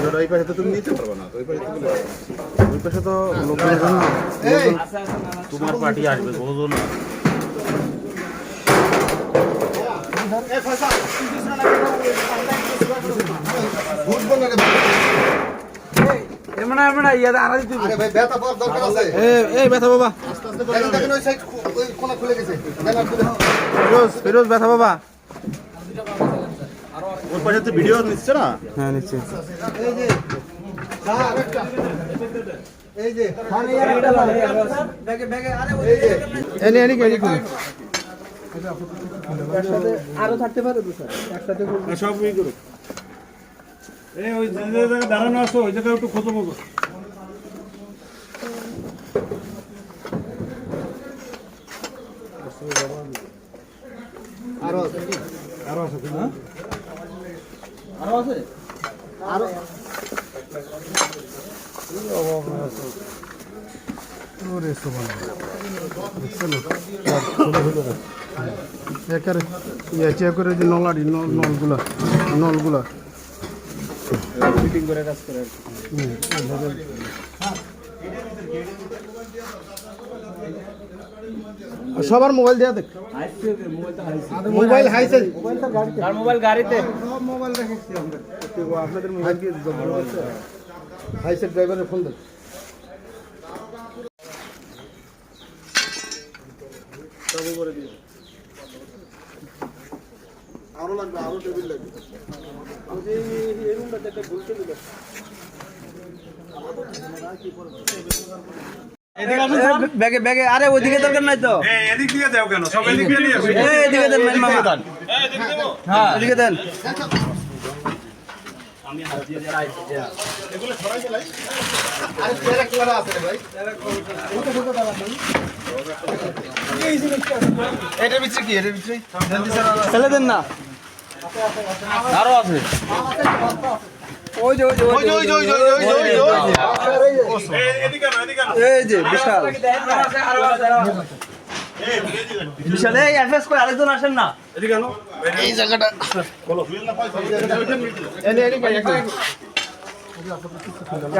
ওই পাশে তো লোকজন আছে না তোমার পার্টি আসবে বোঝো না এমনা এমনা আর দিতে আরে ভাই ব্যথা পাওয়ার দরকার আছে। এই ব্যথা বাবা। দেখেন দেখেন ওই সাইড ওই কোনা খুলে গেছে। দেন আর খুলে। ফিরোজ ফিরোজ ব্যথা বাবা। ওর পাশে তো ভিডিও নিচ্ছে না হ্যাঁ নিচ্ছি এই যে স্যার এই যে ব্যাগে ব্যাগে আরে এই যে এনে এনে এনে একসাথে আরও থাকতে পারে তো স্যার একসাথে সব ই করো এই ওই যে জায়গায় দাঁড়ানো আছো ওই জায়গায় একটু খতম করো আরও আছে আরও আছে হ্যাঁ আরও আছে চেক করে যে নলাড়ি নল নলগুলা নলগুলা কাজ করে আর। সবার মোবাইল দেয়া দেখ। হাইছে হাইছে মোবাইল হাইছে আর মোবাইল? গাড়িতে। সব মোবাইল রেখেছি আমরা আপনাদের মোবাইল কি জব্দ করছে হাইসে ড্রাইভারের ফোন দেন আরও লাগবে আরও টেবিল লাগবে। ব্যাগে ব্যাগে আরে ওইদিকে দরকার নাই তো। এদিক দিয়ে যাও কেন? সব এদিক দিয়ে নিয়ে এই এদিকে দেন মেন মামা হ্যাঁ এদিকে দেন। আরে পেরা কেলা আছে রে ভাই? এটার ভিতরে কি? এটার ভিতরে? ফেলে দেন না। আরও আছে। ওই যে ওই যে ওই যে ওই যে ওই যে ওই যে এই যে বিশাল। বিশাল এই অ্যাড্রেস করে আরেকজন আসেন না। এদিকে আনো এই জায়গাটা এনে এনে একটা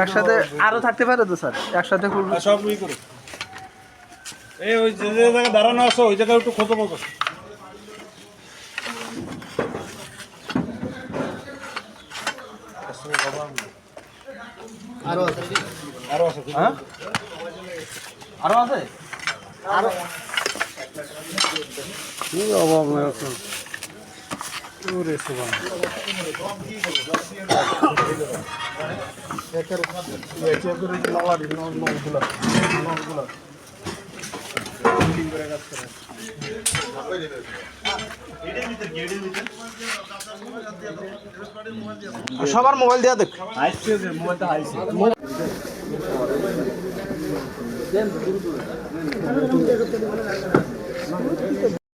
একসাথে আরও থাকতে পারে তো স্যার? একসাথে সব এই ওই যে জায়গায় দাঁড়ানো আছো ওই জায়গায় একটু খতম করো আরও আছে। আরও আছে হ্যাঁ? আরও আছে? কি অভাব নাই আছে ওরে সুবান একের ইয়ে চেক করে যে করে কাজ করে সবার মোবাইল দেয়া দেখ।